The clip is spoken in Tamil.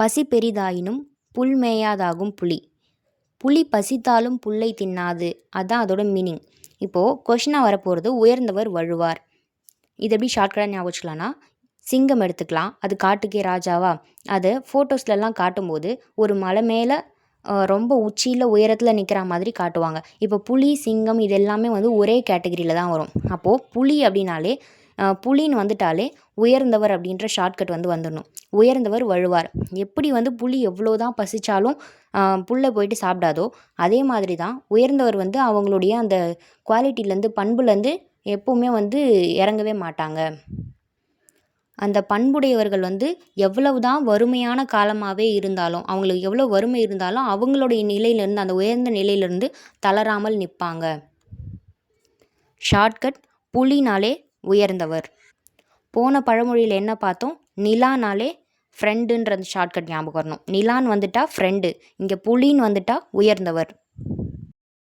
பசி பெரிதாயினும் புல் மேயாதாகும் புலி. புலி பசித்தாலும் புல்லை தின்னாது. அதான் அதோட மீனிங் இப்போது கொஷினாக வரப்போகிறது உயர்ந்தவர் வழுவார். இது எப்படி ஷார்ட்கட்டாக ஞாபகம் வச்சுக்கலாம்னா சிங்கம் எடுத்துக்கலாம். அது காட்டுக்கே ராஜாவா? அதை ஃபோட்டோஸ்லலாம் காட்டும்போது ஒரு மலை மேலே ரொம்ப உச்சியில் உயரத்தில் நிற்கிற மாதிரி காட்டுவாங்க. இப்போ புலி சிங்கம் இது எல்லாமே வந்து ஒரே கேட்டகிரியில் தான் வரும். அப்போது புலி அப்படின்னாலே புலின்னு வந்துட்டாலே உயர்ந்தவர் அப்படின்ற ஷார்ட்கட் வந்து வந்துடணும் உயர்ந்தவர் வழுவார். எப்படி வந்து புலி எவ்வளோ தான் பசித்தாலும் புல்லை போயிட்டு சாப்பிடாதோ அதே மாதிரி தான் உயர்ந்தவர் வந்து அவங்களுடைய அந்த குவாலிட்டிலேருந்து பண்புலேருந்து எப்போவுமே வந்து இறங்கவே மாட்டாங்க. அந்த பண்புடையவர்கள் வந்து எவ்வளவு தான் வறுமையான காலமாகவே இருந்தாலும் அவங்களுக்கு எவ்வளோ வறுமை இருந்தாலும் அவங்களுடைய நிலையிலேருந்து அந்த உயர்ந்த நிலையிலேருந்து தளராமல் நிற்பாங்க. ஷார்ட்கட் புலினாலே உயர்ந்தவர். போன பழமொழியில் என்ன பார்த்தோம்? நிலானாலே ஃப்ரெண்டுன்ற அந்த ஷார்ட்கட் ஞாபகம் வரணும். நிலான்னு வந்துட்டா ஃப்ரெண்டு இங்கே புலின்னு வந்துட்டா உயர்ந்தவர்.